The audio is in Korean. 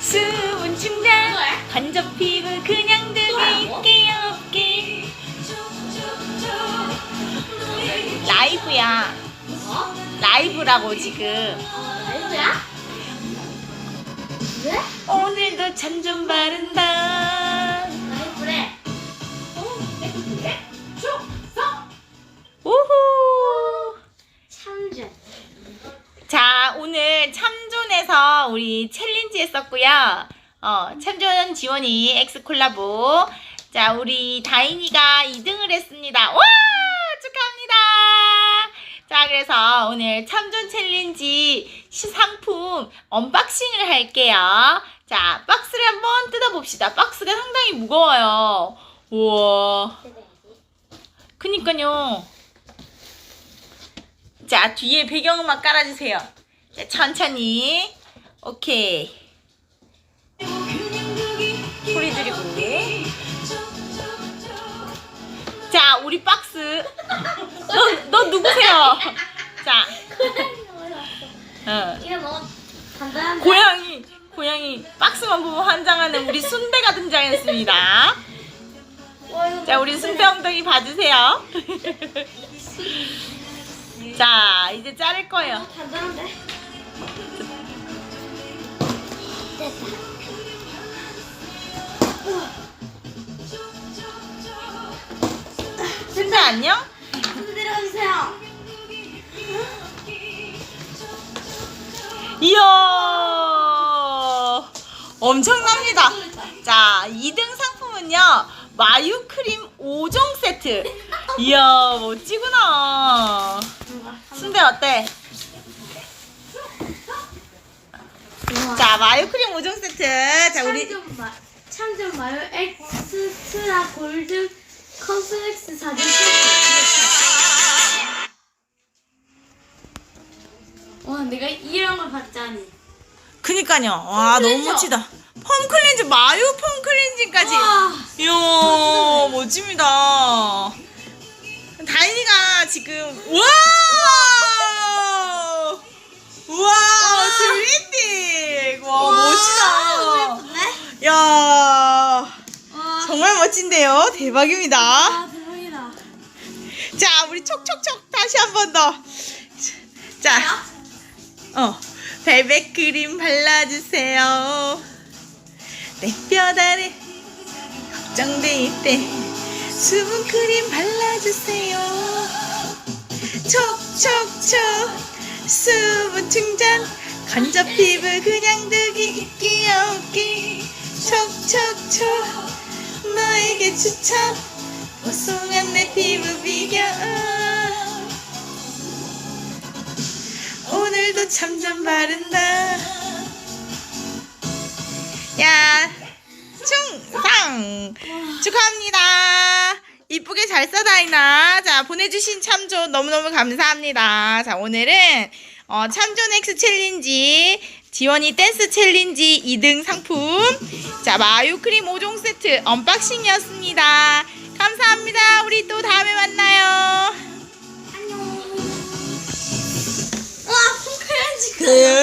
수분 충전? 간접 피부 그냥 뭐라고? 두기 없게 라이브야 어? 라이브라고 지금 라이브야? 왜? 오늘도 참좀 바른다 라이브래. 어? 라이브래? 쏙쏙 우후 참전. 자 오늘 참 존에서 우리 챌린지 했었고요. 어, 참존 지원이 엑스 콜라보. 자 우리 다인이가 2등을 했습니다. 와 축하합니다. 자 그래서 오늘 참존 챌린지 시- 상품 언박싱을 할게요. 자 박스를 한번 뜯어봅시다. 박스가 상당히 무거워요. 우와. 그니까요. 자, 뒤에 배경음악 깔아주세요. 자, 천천히. 오케이. 소리 지르고. 자, 우리 박스. 너, 너 누구세요? 자, 어. 이거 간단한데? 고양이, 고양이. 박스만 보고 환장하는 우리 순배가 등장했습니다. 자, 우리 순배 엉덩이 봐주세요. 자, 이제 자를 거예요. 너무 간단한데? 순배 안녕? 손 내려주세요. 이야 엄청납니다 자 2등 상품은요 마유 크림 5종 세트 이야 멋지구나 순대 어때? 자 마유 크림 5종 세트 자 우리 참전 마 참전 마요 엑스트라 골드 컨스렉스 사진 와 내가 이런 걸 봤자니. 그니까요. 와 너무. 멋지다. 폼클렌즈 마유 폼클렌즈까지. 와. 이야 멋집니다. 다인이가 지금 우와 드리핑 와 멋지다 예쁜데? 야 와 정말 멋진데요? 대박입니다. 아, 대박이다. 자 우리 촉촉촉 다시 한 번 더 자 어, 벨벳 크림 발라주세요. 내 뼈다래 걱정될 때 수분 크림 발라주세요. 촉촉촉 수분 충전 간접 피부 그냥 두기 없기. 촉촉촉 너에게 추천 보송한 내 피부 비교 오늘도 참좀 바른다. 야, 충상 축하합니다. 이쁘게 잘 써다이나. 자, 보내주신 참조 너무너무 감사합니다. 자, 오늘은 어, 참존 X 챌린지 지원이 댄스 챌린지 2등 상품 자 마유크림 5종 세트 언박싱이었습니다. 감사합니다. 우리 또 다음에 만나요. 안녕 와그